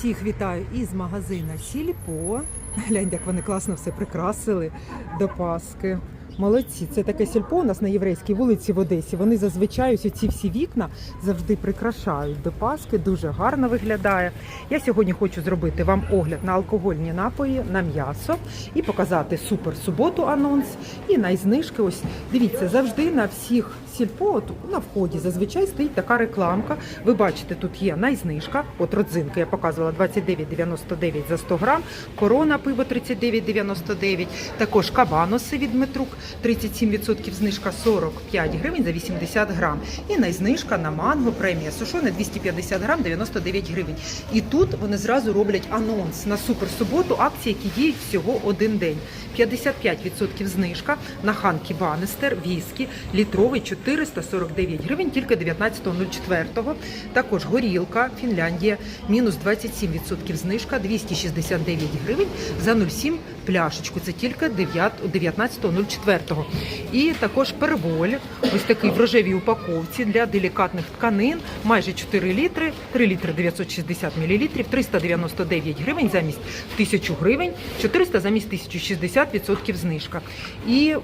Всіх вітаю із магазина Сільпо. Гляньте, як вони класно все прикрасили до Паски. Молодці, це таке сільпо у нас на єврейській вулиці в Одесі. Вони зазвичай ось ці всі вікна завжди прикрашають до Паски. Дуже гарно виглядає. Я сьогодні хочу зробити вам огляд на алкогольні напої, на м'ясо і показати супер суботу анонс і на знижки. Ось дивіться, завжди на всіх сільпо на вході зазвичай стоїть така рекламка. Ви бачите, тут є найзнижка. От родзинки я показувала 29,99 за 100 грам. Корона пиво 39,99. Також кабаноси від метрук 37% знижка 45 гривень за 80 грам. І найзнижка на манго премія сушоне 250 грам 99 гривень. І тут вони зразу роблять анонс на суперсуботу, акції, які діють всього один день. 55% знижка на ханки Банестер, віскі, літровий 449 гривень, тільки 19.04. Також горілка, Фінляндія, мінус 27% знижка, 269 гривень за 0,7 пляшечку. Це тільки 19.04. І також перволь, ось такий в рожевій упаковці для делікатних тканин, майже 4 літри, 3 літри 960 мл, 399 гривень замість 1000 гривень, 400 замість 1060 відсотків знижка. І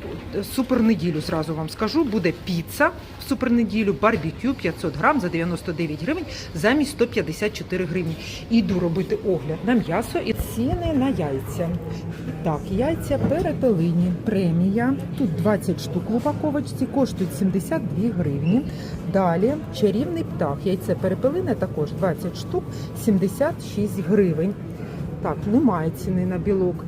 супернеділю зразу вам скажу, буде піца в супернеділю, барбекю 500 грам за 99 гривень замість 154 гривні. Іду робити огляд на м'ясо і ціни на яйця. Так, яйця перепелині, премія. Тут 20 штук в упаковочці, коштують 72 гривні. Далі чарівний птах. Яйце перепелине також 20 штук, 76 гривень. Так, немає ціни на білок.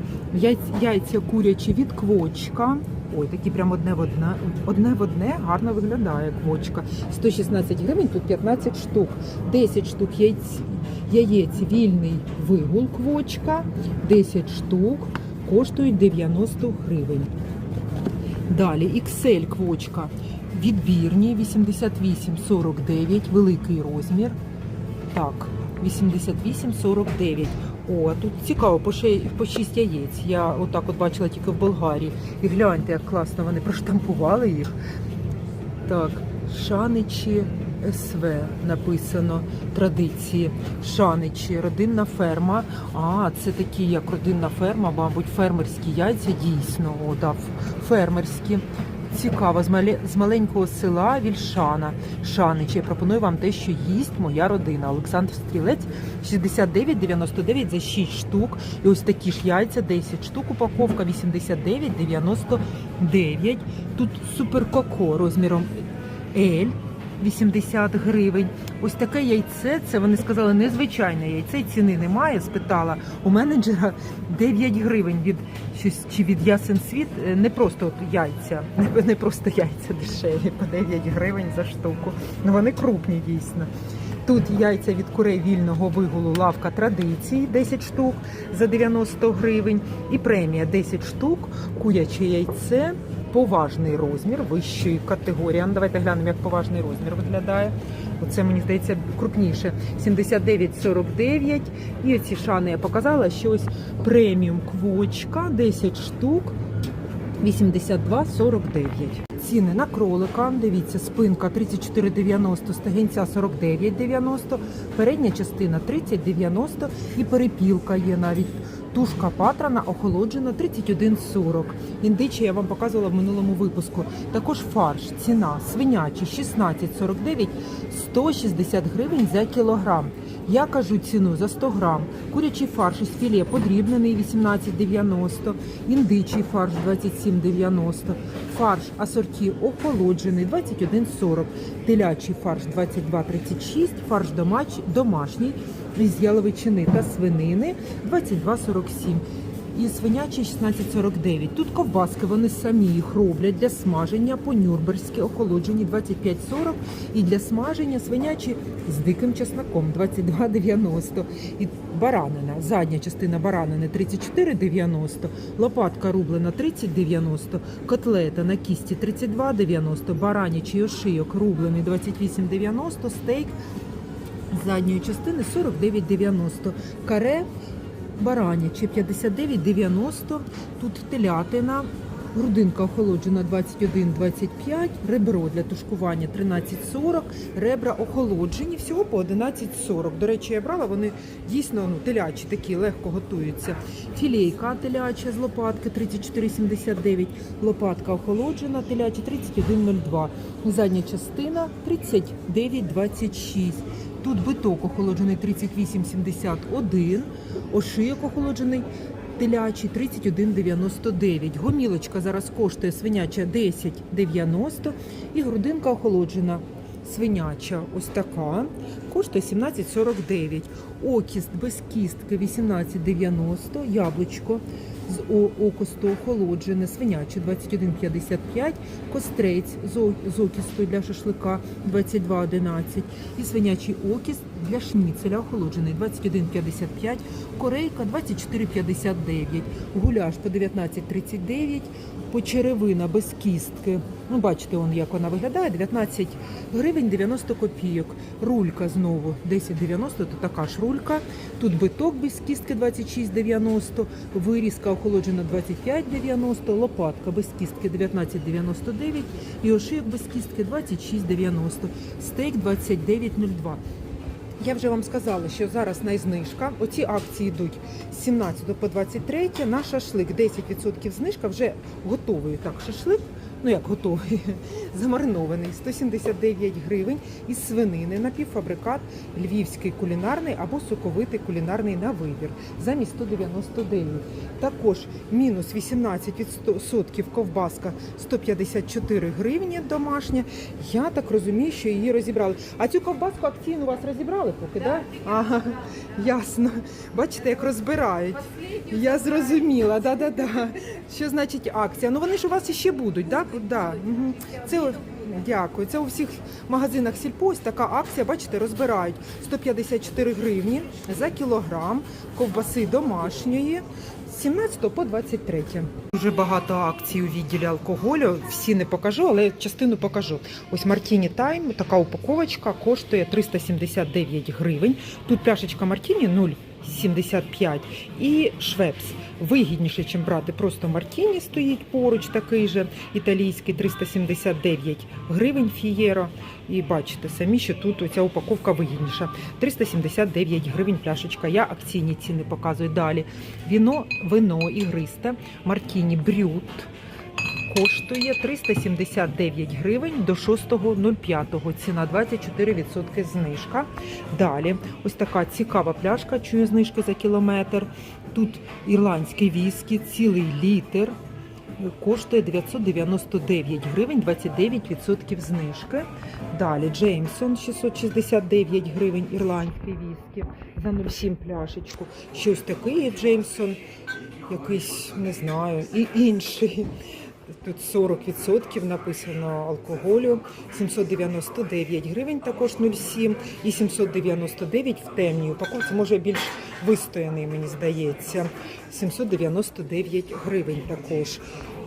Яйця курячі від квочка. Ой, такі прям одне в одне, одне в одне гарно виглядає квочка. 116 гривень, тут 15 штук. 10 штук яєць, яєць вільний вигул квочка. 10 штук коштують 90 гривень. Далі XL квочка відбірні 88,49, великий розмір. Так, 88,49. О, тут цікаво, по, ши, по 6 яєць. Я отак от бачила тільки в Болгарії. І гляньте, як класно вони проштампували їх. Так, Шаничі СВ написано традиції. Шаничі, родинна ферма. А, це такі, як родинна ферма, мабуть, фермерські яйця дійсно. О, да, фермерські. Мале, з маленького села Вільшана, Шанич. Я пропоную вам те, що їсть моя родина. Олександр Стрілець 69,99 за 6 штук. І ось такі ж яйця, 10 штук, упаковка 89,99. Тут суперкоко розміром L. 80 гривень. Ось таке яйце, це вони сказали незвичайне яйце, ціни немає. Спитала у менеджера 9 гривень від щось чи від ясен світ. Е, Не просто от яйця, не, не просто яйця дешеві, по 9 гривень за штуку. Ну вони крупні дійсно. Тут яйця від курей вільного вигулу лавка традицій 10 штук за 90 гривень. І премія 10 штук, куряче яйце, поважний розмір вищої категорії. Ну, давайте глянемо, як поважний розмір виглядає. Оце мені здається крупніше. 79,49. І оці шани я показала, що ось преміум квочка 10 штук. 82,49. Ціни на кролика. Дивіться, спинка 34,90, стегенця 49,90, передня частина 30,90 і перепілка є навіть. Тушка патрана охолоджена 31,40. Індичі я вам показувала в минулому випуску. Також фарш, ціна свинячий 16,49, 160 гривень за кілограм. Я кажу ціну за 100 грам. Курячий фарш із філе подрібнений 18,90, індичий фарш 27,90, фарш асорті охолоджений 21,40, телячий фарш 22,36, фарш домашній із яловичини та свинини 22,47. І свинячі 16,49. Тут ковбаски, вони самі їх роблять для смаження по-нюрнберзьки, охолоджені 25,40. І для смаження свинячі з диким чесноком 22,90. І баранина, задня частина баранини 34,90, лопатка рублена 30,90, котлета на кісті 32,90, баранячий ошийок рублений 28,90, стейк задньої частини 49,90. Каре бараняче 59,90. Тут телятина Грудинка охолоджена 21,25, ребро для тушкування 13,40, ребра охолоджені всього по 11,40. До речі, я брала, вони дійсно ну, телячі такі, легко готуються. Філейка теляча з лопатки 34,79, лопатка охолоджена, теляча 31,02. Задня частина 39,26. Тут биток охолоджений 38,71, ошийок охолоджений телячий 31,99. Гомілочка зараз коштує свиняча 10,90 і грудинка охолоджена свиняча ось така, коштує 17,49. Окіст без кістки 18,90, яблучко з о- окосту охолоджене, свиняче 21,55, кострець з окісту для шашлика 22,11 і свинячий окіст для шніцеля охолоджений 21,55, корейка 24,59, гуляш по 19,39, почеревина без кістки. Ну, бачите, он, як вона виглядає, 19 гривень 90 копійок. Рулька знову 10,90, то така ж рулька. Тут биток без кістки 26,90, вирізка охолоджена 25,90, лопатка без кістки 19,99 і ошийок без кістки 26,90, стейк 29,02. Я вже вам сказала, що зараз найзнижка. Оці акції йдуть з 17 по 23. На шашлик 10% знижка вже готовий так шашлик. Ну як готовий, замаринований 179 гривень із свинини, напівфабрикат, львівський кулінарний або соковитий кулінарний на вибір замість 199. Також мінус 18% ковбаска 154 гривні домашня. Я так розумію, що її розібрали. А цю ковбаску акційну у вас розібрали поки, так? Да? Ага, ясно. Бачите, як розбирають. Я зрозуміла, да-да-да. Що значить акція? Ну вони ж у вас іще будуть, так? Да? Це дякую. Це у всіх магазинах сільпо така акція, бачите, розбирають 154 гривні за кілограм ковбаси домашньої. з 17 по 23. Дуже багато акцій у відділі алкоголю. Всі не покажу, але частину покажу. Ось Мартіні Тайм, така упаковочка коштує 379 гривень. Тут пляшечка Мартіні 0,75 і Швепс. Вигідніше, ніж брати просто Мартіні стоїть поруч, такий же італійський 379 гривень фієро. І бачите самі, що тут оця упаковка вигідніша. 379 гривень пляшечка. Я акційні ціни показую далі. Віно, вино ігристе, Мартіні Брют коштує 379 гривень до 6.05. Ціна 24% знижка. Далі, ось така цікава пляшка, чую знижки за кілометр. Тут ірландський віскі, цілий літр. Коштує 999 гривень, 29% знижки. Далі Джеймсон 669 гривень, ірландський віскі за 0,7 пляшечку. Щось таке є Джеймсон, якийсь, не знаю, і інший. Тут 40% написано алкоголю, 799 гривень також 0,7 і 799 в темній упаковці, може більш вистояний, мені здається. 799 гривень також.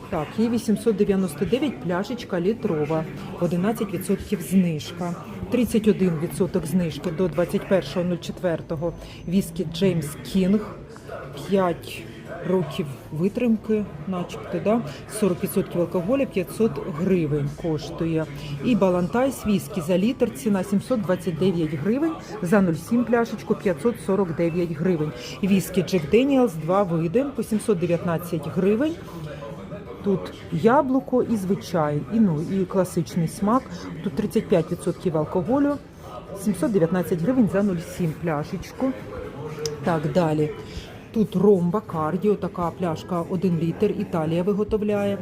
Так, є 899 пляшечка літрова, 11% знижка, 31% знижки до 21.04. Віскі Джеймс Кінг, 5 років витримки, начебто, да? 40% алкоголю 500 гривень коштує. І Балантайс віскі за літр ціна 729 гривень, за 0,7 пляшечку 549 гривень. Віскі Джек Деніелс, два види по 719 гривень. Тут яблуко і звичай, і, ну, і класичний смак. Тут 35% алкоголю, 719 гривень за 0,7 пляшечку. Так, далі. Тут ром Бакардіо, така пляшка 1 літр, Італія виготовляє.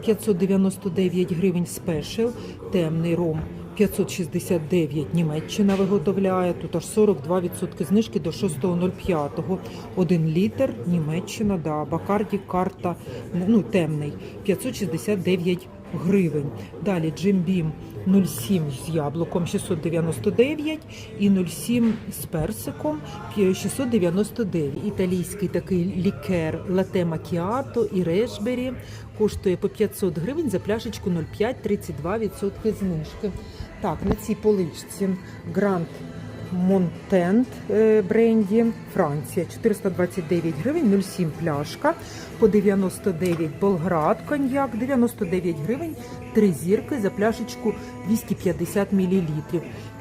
599 гривень спешл, темний ром 569 Німеччина виготовляє. Тут аж 42% знижки до 6.05. 1 літр Німеччина, да, Бакарді карта, ну темний, 569 гривень. Далі Джим Бім 0,7 з яблуком 699 і 0,7 з персиком 699. Італійський такий лікер лате макіато і решбері коштує по 500 гривень за пляшечку 0,5 32% знижки. Так, на цій поличці Гранд Монтент е, бренді Франція 429 гривень, 0,7 пляшка, по 99 Болград коньяк, 99 гривень, три зірки за пляшечку 250 мл.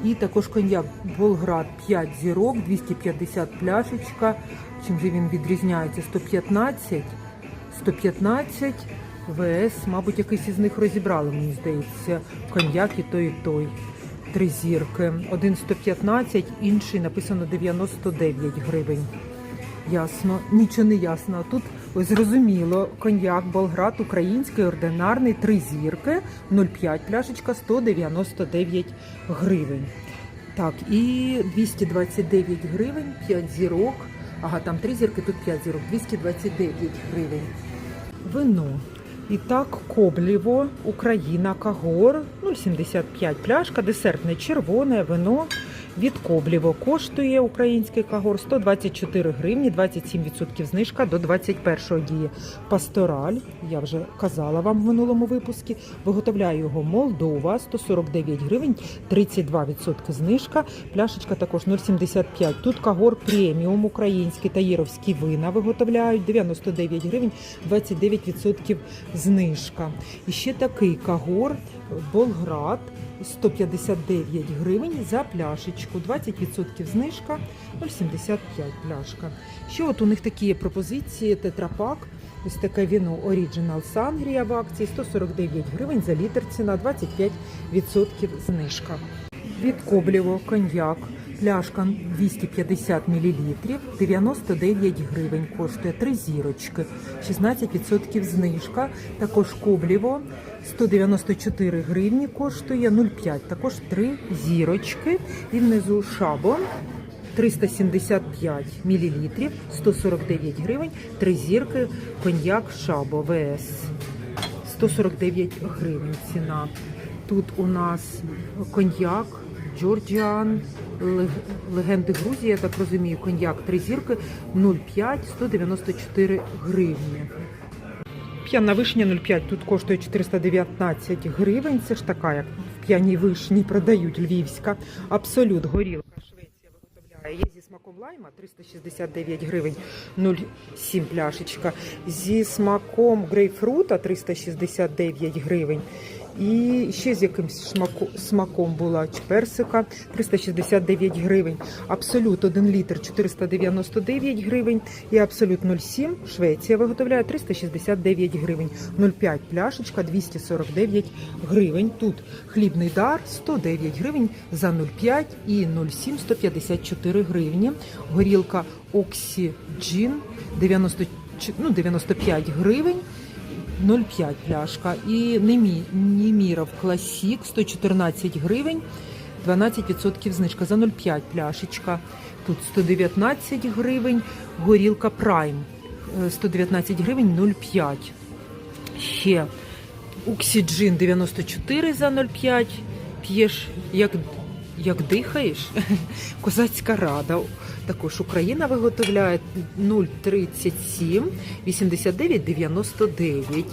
І також коньяк Болград 5 зірок, 250 пляшечка. Чим же він відрізняється? 115, 115 ВС, мабуть, якийсь із них розібрали, мені здається, коньяк і той, і той. Три зірки. Один 115, інший написано 99 гривень. Ясно, нічого не ясно. Тут зрозуміло, коньяк Болград український, ординарний, три зірки, 0,5 пляшечка, 199 гривень. Так, і 229 гривень, 5 зірок. Ага, там три зірки, тут 5 зірок, 229 гривень. Вино. І так, кобліво, Україна, Кагор, 0,75 пляшка, десертне червоне вино від Коблєво. Коштує український Кагор 124 гривні, 27% знижка до 21 дії. Пастораль, я вже казала вам в минулому випуску, виготовляє його Молдова, 149 гривень, 32% знижка. Пляшечка також 0,75. Тут Кагор преміум український та єровські вина виготовляють 99 гривень, 29% знижка. І ще такий Кагор Болград 159 гривень за пляшечку, 20% знижка, 0,75 пляшка. Ще от у них такі пропозиції, тетрапак. Ось таке віно Original Sangria в акції 149 гривень за літр ціна, 25% знижка. Від Коблєво коньяк. Пляшка 250 мл, 99 гривень коштує 3 зірочки, 16% знижка. Також Коблєво 194 гривні коштує 0,5, також 3 зірочки. І внизу Шабо 375 мл, 149 гривень, 3 зірки, коньяк Шабо ВС. 149 гривень ціна. Тут у нас коньяк Джорджіан, лег- легенди Грузії, я так розумію, коньяк три зірки 0,5, 194 гривні. П'яна вишня 0,5 тут коштує 419 гривень. Це ж така, як в п'яній вишні продають львівська. Абсолют горілка. Є зі смаком лайма 369 гривень 0,7 пляшечка. Зі смаком грейпфрута 369 гривень. І ще з якимсь смаком була персика 369 гривень. Абсолют 1 літр 499 гривень. І абсолют 0,7 Швеція виготовляє 369 гривень. 0,5 пляшечка 249 гривень. Тут хлібний дар 109 гривень за 0,5 і 0,7 154 гривні. Горілка Оксі Джин 90, ну, 95 гривень. 0,5 пляшка. І Немі, Неміров Класік 114 гривень, 12% знижка за 0,5 пляшечка. Тут 119 гривень, горілка Прайм е, 119 гривень 0,5. Ще Уксіджин 94 за 0,5. П'єш як, як дихаєш. Козацька рада. Також Україна виготовляє 0,37, 89,99.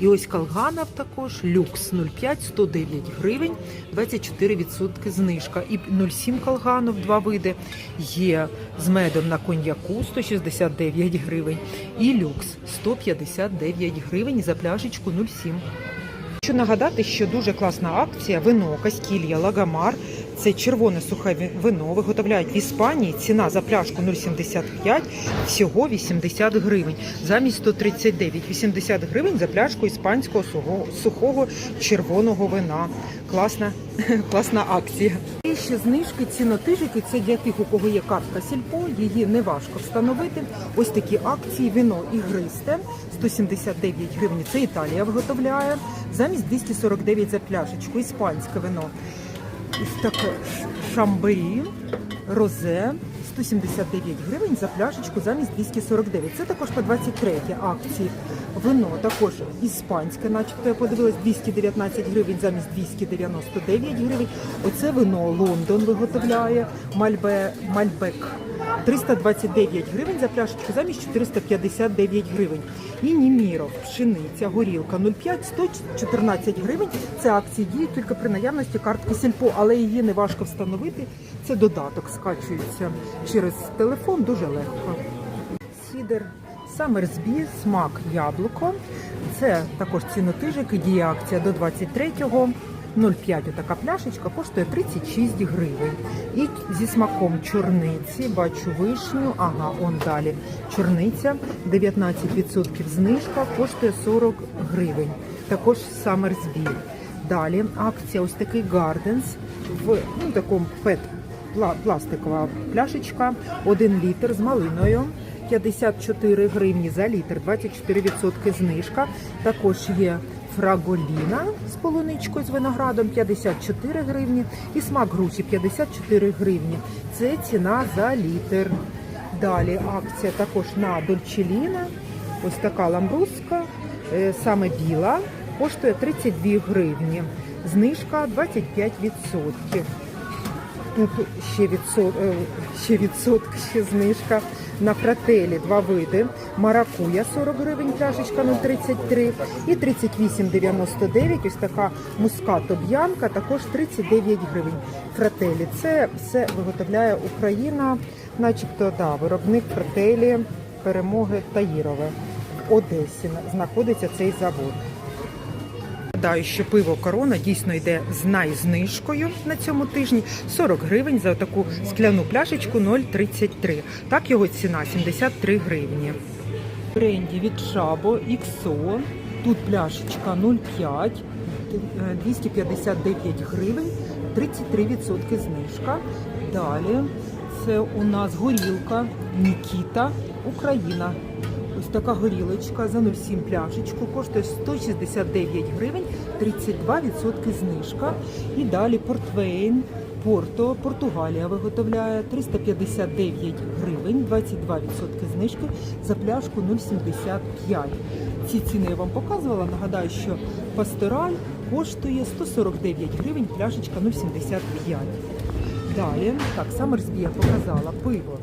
І ось Калганов також, люкс 0,5, 109 гривень, 24% знижка. І 0,7 Калганов, два види. Є з медом на коньяку 169 гривень. І люкс 159 гривень за пляшечку 0,7. Хочу нагадати, що дуже класна акція вино Кастілія Лагамар. Це червоне сухе вино виготовляють в Іспанії. Ціна за пляшку 0,75, всього 80 гривень. Замість 139, 80 гривень за пляшку іспанського сухого, червоного вина. Класна, класна акція. І ще знижки цінотижики. Це для тих, у кого є картка Сільпо. Її не важко встановити. Ось такі акції. Вино ігристе 179 гривень. Це Італія виготовляє. Замість 249 за пляшечку. Іспанське вино. Ось таке шамбері, розе. 179 гривень за пляшечку замість 249. Це також по 23 акції. Вино також іспанське, начебто я подивилась 219 гривень замість 299 гривень. Оце вино Лондон виготовляє Мальбе, Мальбек 329 гривень за пляшечку замість 459 гривень. І Німіров, пшениця, горілка 0,5, 114 гривень. Це акції діють тільки при наявності картки Сільпо, але її не важко встановити. Це додаток скачується через телефон дуже легко. Сідер Самерсбі, смак яблуко. Це також цінотижик і діє акція до 23-го. 0,5 така пляшечка коштує 36 гривень. І зі смаком чорниці, бачу вишню, ага, он далі. Чорниця, 19% знижка, коштує 40 гривень. Також Самерсбі. Далі акція ось такий Гарденс в ну, такому пет пластикова пляшечка, 1 літр з малиною. 54 гривні за літр, 24% знижка. Також є фраголіна з полуничкою з виноградом 54 гривні і смак груші 54 гривні. Це ціна за літр. Далі акція також на дольчеліна. Ось така ламбруска, е, саме біла, коштує 32 гривні. Знижка 25%. Тут ще відсот, е, ще відсотки, ще знижка на фрателі два види. Маракуя 40 гривень, пляшечка 0,33 і 38,99. Ось така мускато б'янка, також 39 гривень. Фрателі. Це все виготовляє Україна, начебто да, виробник фрателі перемоги Таїрове. В Одесі знаходиться цей завод. Нагадаю, що пиво корона дійсно йде з найзнижкою на цьому тижні 40 гривень за таку скляну пляшечку 0,33. Так його ціна 73 гривні. Бренді від Шабо XO. Тут пляшечка 0,5, е, 259 гривень, 33% знижка. Далі це у нас горілка Нікіта Україна. Ось така горілочка за 0,7 пляшечку коштує 169 гривень, 32% знижка. І далі портвейн Порто, Португалія виготовляє 359 гривень, 22% знижки за пляшку 0,75. Ці ціни я вам показувала. Нагадаю, що пастораль коштує 149 гривень, пляшечка 0,75. Далі, так, Самерсбі я показала пиво.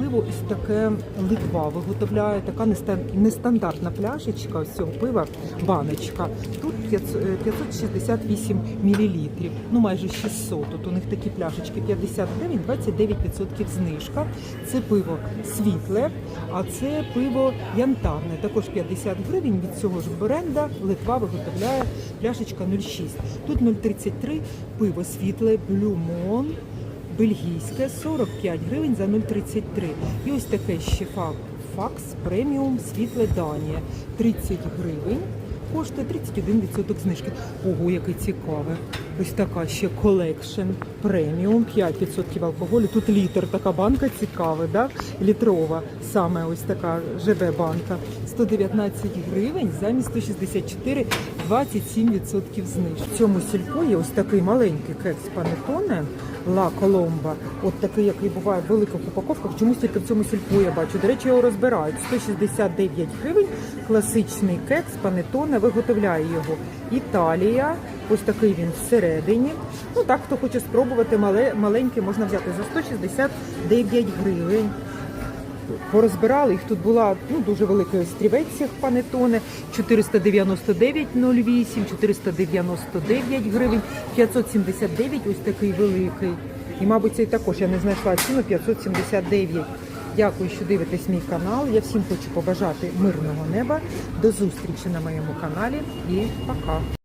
Пиво ось таке Литва виготовляє така нестандартна пляшечка ось цього пива, баночка. Тут 500 е, 568 мл, ну майже 600. Тут у них такі пляшечки 50 гривень, 29% знижка. Це пиво світле, а це пиво янтарне. Також 50 гривень від цього ж бренда Литва виготовляє пляшечка 0,6. Тут 0,33 пиво світле, блюмон бельгійське 45 гривень за 0,33. І ось таке ще фа- факс преміум світле Данія 30 гривень. Коштує 31% знижки. Ого, яке цікаве. Ось така ще колекшн преміум, 5% алкоголю. Тут літр, така банка цікава, да? літрова, саме ось така ЖБ банка. 119 гривень замість 164, 27% знижки. В цьому сільпо є ось такий маленький кекс панетоне Ла Коломба. От такий, який буває в великих упаковках. Чомусь тільки в цьому сільпо я бачу. До речі, його розбирають. 169 гривень. Класичний кекс панетоне виготовляє його Італія. Ось такий він всередині. Ну так, хто хоче спробувати мале, маленький, можна взяти за 169 гривень. Порозбирали їх тут була ну дуже великий стрівець цих панетоне 499,08, 499 гривень, 579 ось такий великий. І, мабуть, цей також я не знайшла ціну 579. Дякую, що дивитесь мій канал. Я всім хочу побажати мирного неба. До зустрічі на моєму каналі і пока.